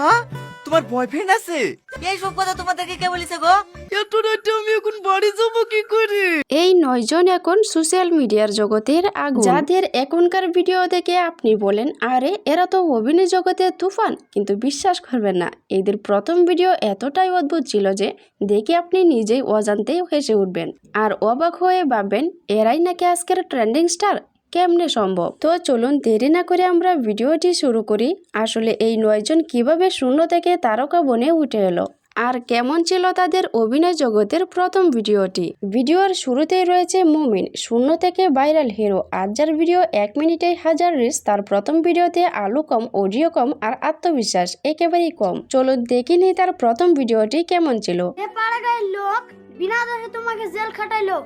হ্যাঁ? তোমার বয়ফ্রেন্ড আছে? এই সব কথা তোমাদেরকে কে বলেছে গো? এত রাতে আমি এখন বাড়ি যাব কি করে? এই নয়জন এখন সোশ্যাল মিডিয়ার জগতের আগুন। যাদের এখনকার ভিডিও দেখে আপনি বলেন আরে এরা তো অভিনয় জগতের তুফান। কিন্তু বিশ্বাস করবেন না এদের প্রথম ভিডিও এতটাই অদ্ভুত ছিল যে দেখে আপনি নিজেই অজান্তেই হেসে উঠবেন। আর অবাক হয়ে ভাববেন এরাই নাকি আজকের ট্রেন্ডিং স্টার কেমনে সম্ভব? তো চলুন দেরি না করে আমরা ভিডিওটি শুরু করি। আসলে এই নয়জন কীভাবে শূন্য থেকে তারকা বনে উঠে এলো? আর কেমন ছিল তাদের অভিনয় জগতের প্রথম ভিডিওটি? ভিডিওর শুরুতেই রয়েছে মুমিন, শূন্য থেকে ভাইরাল হিরো। আজ যার ভিডিও এক মিনিটে হাজার রিস তার প্রথম ভিডিওতে আলু কম, অডিও কম আর আত্মবিশ্বাস একেবারেই কম। চলো দেখিনি তার প্রথম ভিডিওটি কেমন ছিল। লোক, বিনা দোষে তোমাকে জেল খাটাইলো।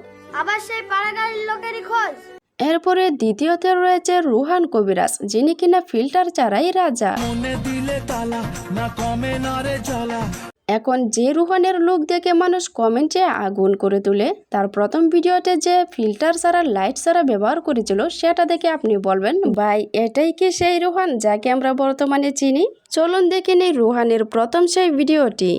আবার সেই পাড়াগাঁয়ের লোকেরই খোঁজ। এরপরে দ্বিতীয়তে রয়েছে রুহান কবিরাজ যিনি কিনা ফিল্টার ছাড়াই রাজা। মনে দিলে তালা না কমে না রে জ্বালা। এখন যে রুহানের লুক দেখে মানুষ কমেন্টে আগুন করে তোলে তার প্রথম ভিডিওতে যে ফিল্টার ছাড়া লাইট ছাড়া ব্যবহার করেছিল সেটা দেখে আপনি বলবেন ভাই এটাই কি সেই রুহান যাকে আমরা বর্তমানে চিনি? চলুন দেখে নেই রুহানের প্রথম সেই ভিডিওটি।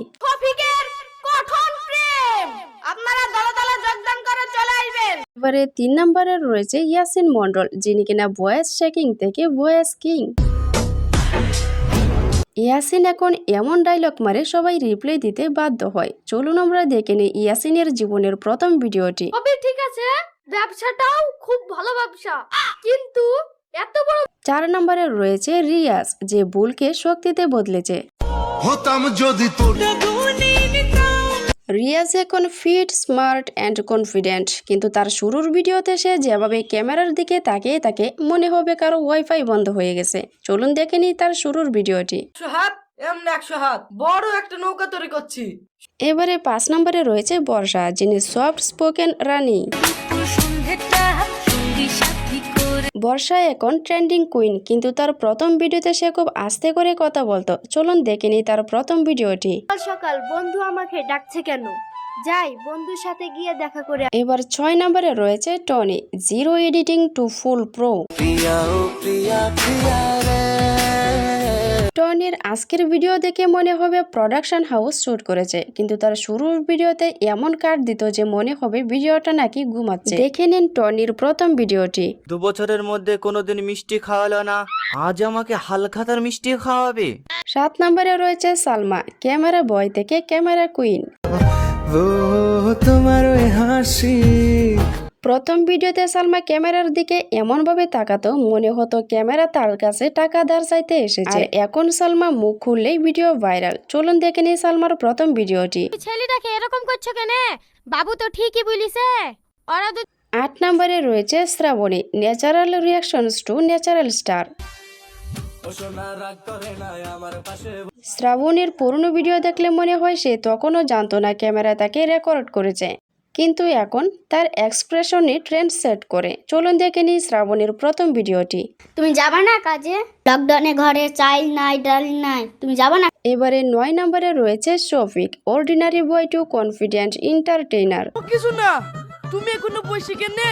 এবারে তিন নম্বরে রয়েছে ইয়াসিন মন্ডল যিনি কিনা ভয়েস শেকিং থেকে ভয়েস কিং। ইয়াসিন এখন এমন ডায়লগ মারে সবাই রিপ্লাই দিতে বাধ্য হয়। চলুন আমরা দেখে নিই ইয়াসিনের জীবনের প্রথম ভিডিওটি। ঠিক আছে ব্যবসাটাও খুব ভালো ব্যবসা। কিন্তু এত বড় চার নম্বরে রয়েছে রিয়াজ যে ভুলকে শক্তিতে বদলেছে। হতাম যদি তোর রিয়াজ এখন ফিট স্মার্ট অ্যান্ড কনফিডেন্ট কিন্তু তার শুরুর ভিডিওতে সে যেভাবে ক্যামেরার দিকে তাকিয়ে তাকে মনে হবে কারও ওয়াইফাই বন্ধ হয়ে গেছে। চলুন দেখে নিই তার শুরুর ভিডিওটি। একশো হাত এমন একশো হাত বড় একটা নৌকা তৈরি করছি। এবারে পাঁচ নম্বরে রয়েছে বর্ষা যিনি সফট স্পোকেন রানী। বর্ষা এখন ট্রেন্ডিং কুইন কিন্তু তার প্রথম ভিডিওতে সে খুব আস্তে করে কথা বলতো। চলুন দেখে নিই তার প্রথম ভিডিওটি। সকাল সকাল বন্ধু আমাকে ডাকছে কেন? যাই বন্ধুর সাথে গিয়ে দেখা করে এবার ছয় নম্বরে রয়েছে Tony zero editing to full pro. টনির আজকের ভিডিও দেখে মনে হবে প্রোডাকশন হাউস শুট করেছে। কিন্তু তার শুরুর ভিডিওতে এমন কাট দিত যে মনে হবে ভিডিওটা নাকি ঘুমাচ্ছে। দেখে নিন টনির প্রথম ভিডিওটি দু বছরের মধ্যে কোনোদিন মিষ্টি খাওয়ালো না। আজ আমাকে হালখাতার মিষ্টি খাওয়াবে। সাত নম্বরে রয়েছে সালমা ক্যামেরা বয় থেকে ক্যামেরা কুইন ও তোমার ওই হাসি। প্রথম ভিডিওতে সালমা ক্যামেরার দিকে এমনভাবে তাকাতো মনে হতো ক্যামেরা তার কাছে টাকা ধার চাইতে এসেছে। এখন সালমা মুখ খুললেই ভিডিও ভাইরাল। চলুন দেখে নিই সালমার প্রথম ভিডিওটি। ছেলেটাকে এরকম করছ কেন? বাবু তো ঠিকই বলিছে। ওরা আট নম্বরে রয়েছে Srabani natural reactions to natural star. শ্রাবণীর পুরনো ভিডিও দেখলে মনে হয় সে তখনও জানতো না ক্যামেরা তাকে রেকর্ড করেছে। কিন্তু এখন তার এক্সপ্রেশনে ট্রেন্ড সেট করে। চলুন দেখে নিই শ্রাবণীর প্রথম ভিডিওটি। তুমি যাবা না কাজে? লকডাউনে ঘরে চাইল নাই ডাল নাই তুমি যাবা না? এবারে নয় নম্বরে রয়েছে Shafiq ordinary boy to confident entertainer ও কিছু না। তুমি এখনও বসে কেনে?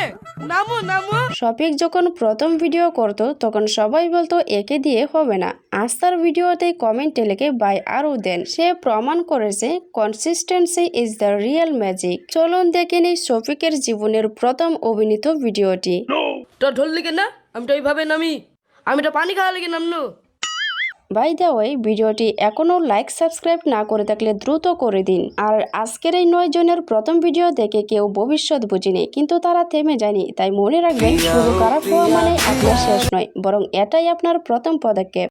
নামো নামো। শফিক যখন প্রথম ভিডিও করত তখন সবাই বলতো একে দিয়ে হবে না। আস্থার ভিডিওতে কমেন্টে লিখে বাই আরও দেন। সে প্রমাণ করেছে consistency is the real magic চলুন দেখে নিই শফিকের জীবনের প্রথম অভিনীত ভিডিওটি তো ঢললি কেনা আমি তো এইভাবে নামি। আমি তো পানি খাওয়া লেগে নামলো বাই দ্য ওয়ে ভিডিওটি এখনও লাইক সাবস্ক্রাইব না করে থাকলে দ্রুত করে দিন। আর আজকের এই নয় জনের প্রথম ভিডিও দেখে কেউ ভবিষ্যৎ বুঝিনি, কিন্তু তারা থেমে যায়নি, তাই মনে রাখবেন শুরু খারাপ হওয়া মানে আপনার শেষ নয়, বরং এটাই আপনার প্রথম পদক্ষেপ।